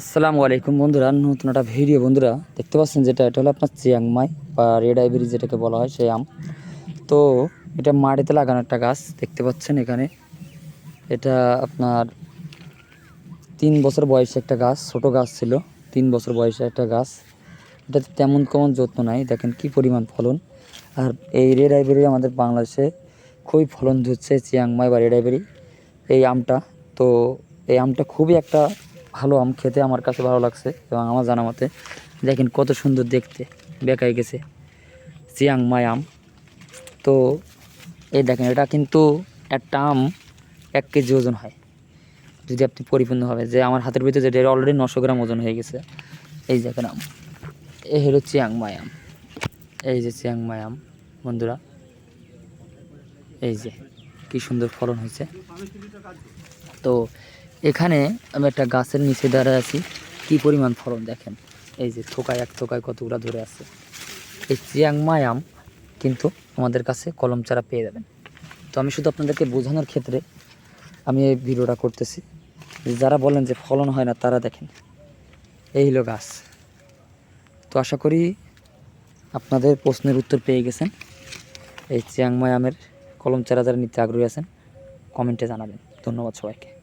আসসালামু আলাইকুম বন্ধুরা, নতুন একটা ভিডিও বন্ধুরা, দেখতে পাচ্ছেন যেটা, এটা হলো আপনার চিয়াংমাই বা রেড আইবেরি যেটাকে বলা হয়, সেই আম। তো এটা মাটিতে লাগানো একটা গাছ, দেখতে পাচ্ছেন এখানে। এটা আপনার তিন বছর বয়সে একটা গাছ, ছোট গাছ ছিল, তিন বছর বয়সে একটা গাছ। এটাতে তেমন কেমন যত্ন নাই, দেখেন কি পরিমাণ ফলন। আর এই রেড আইবেরি আমাদের বাংলাদেশে খুবই ফলন ধরছে চিয়াংমাই বা রেড আইবেরি, এই আমটা। তো এই আমটা খুবই একটা ভালো আম খেতে আমার কাছে ভালো লাগছে এবং আমার জানা মতে দেখেন কত সুন্দর দেখতে। বেকায় গেছে। চিয়াংমাই আম। তো এই দেখেন, এটা কিন্তু একটা আম এক কেজি ওজন হয়। যদি আপনি পরিপূর্ণভাবে যে আমার হাতের ভিতরে যেটা অলরেডি নশো গ্রাম ওজন হয়ে গেছে। এই দেখেন আম। এই হলো চিয়াংমাই আম। এই যে চিয়াংমাই আম, বন্ধুরা। এই যে, কি সুন্দর ফলন হয়েছে। তো এখানে আমি একটা গাছের নিচে দাঁড়ায় আছি। কি পরিমাণ ফলন দেখেন? এই যে থোকায়, এক থোকায় কতগুলো ধরে আছে। এই চিয়াংমাই আম কিন্তু আমাদের কাছে কলম চারা পেয়ে যাবেন। তো আমি শুধু আপনাদেরকে বোঝানোর ক্ষেত্রে আমি এই ভিডিওটা করতেছি। যারা বলেন যে ফলন হয় না, তারা দেখেন। এই হলো গাছ। তো আশা করি আপনাদের প্রশ্নের উত্তর পেয়ে গেছেন। এই চিয়াংমাই আমের কলম চারা যারা নিতে আগ্রহী আছেন, কমেন্টে জানাবেন। ধন্যবাদ সবাইকে।